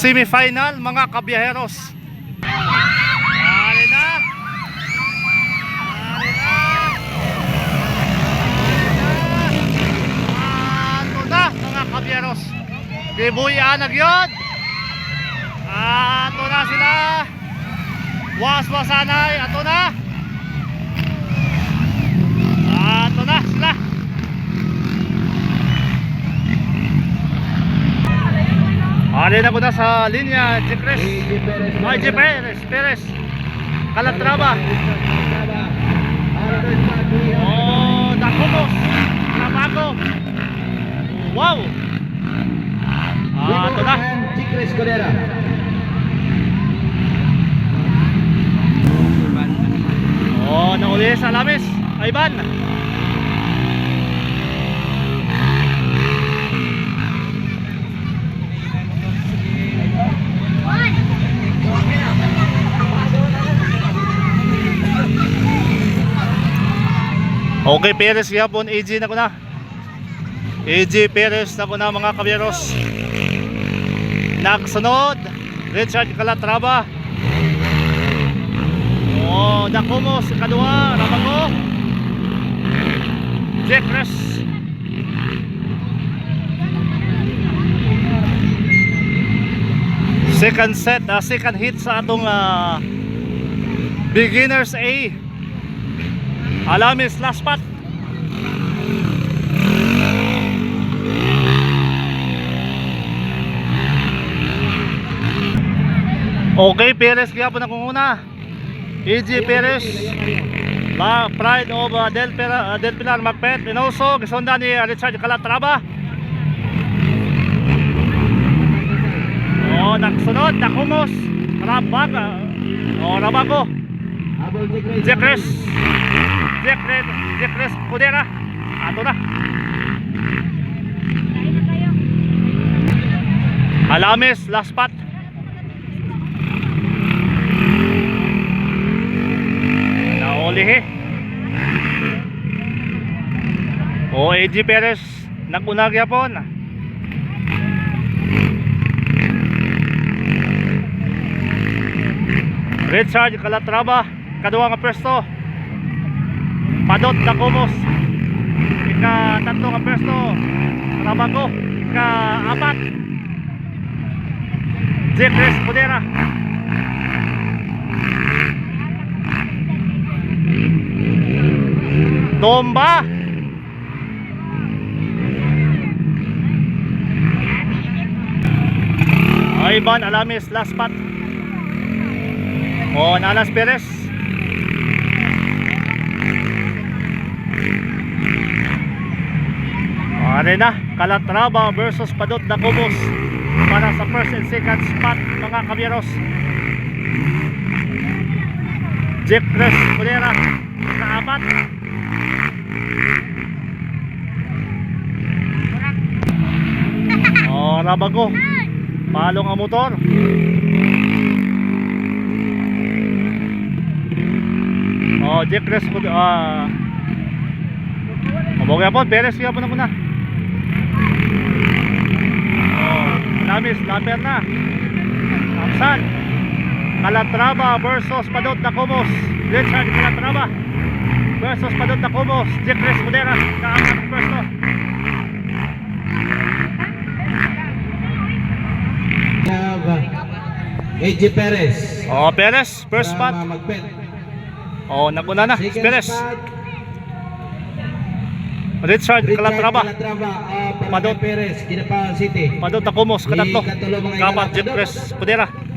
semifinal mga kabiyaheros. Ari na. Ari na. Na mga kabiyaheros. Dibuyan yun. Ato na sila. Was-wasanay. Ato na. Ato na sila. Alin ako na sa linya, Jepres. Ay, Jepres, Perez. Calatrava. Oh, Dakumos. Trabago. Wow. Ah, ito na. Chicres Codera. Oh, nauli sa Lamis. Ivan. Okay, Perez yapon, AG na ko na. AG Perez na ko na mga kabyeros. Nagsunod, Richard Calatrava. Oh, Dakomos, kadua, Ramago. Jeffres. Second set, ah, second hit sa atong ah, beginners A. Alamis last spot. Okay, Perez kaya po na kung una. EG Perez. Ma Pride of uh, Del, Pera, uh, Del Pilar Macpet and also gisonda ni uh, Richard Calatrava. Oh, nagsunod, nakumos. Rabag. Uh, oh, Rabago. Chicres. Jekres. Jekres, Jekres Kudera. Ato na. Alames, last spot. Naulihi. O, AG Perez. Nagunag yapon. Richard Calatrava. Kaduwa nga pwesto. Padot Dacomos. Ika tatlo nga pwesto. Rabago. Ika apat. Jeffres Podera. Tomba. Ivan Alamis last spot. O Nalas Perez. Ano na, Calatrava versus Padot Dacobos para sa first and second spot mga kabyeros. Jeff Cres Culera sa apat. Oh, Rabago. Palong ang motor. Oh, Jeff Cres Culera. Ah. Mabogay po, Perez kaya po na muna. Lamis, Laper na. Amsan. Calatrava versus Padot Dacomos. Richard Calatrava versus Padot Dacomos. Jeffres Cudera. Kaangkat ang pwesto. We have uh, AJ Perez. Oh, Perez, first spot. Oh, naguna na. Perez. Richard Calatrava. Uh, Padot. Perez, Kinapawan City. Padot. Ikatulo mga Kapat ikalapad. Jeffres Cudera.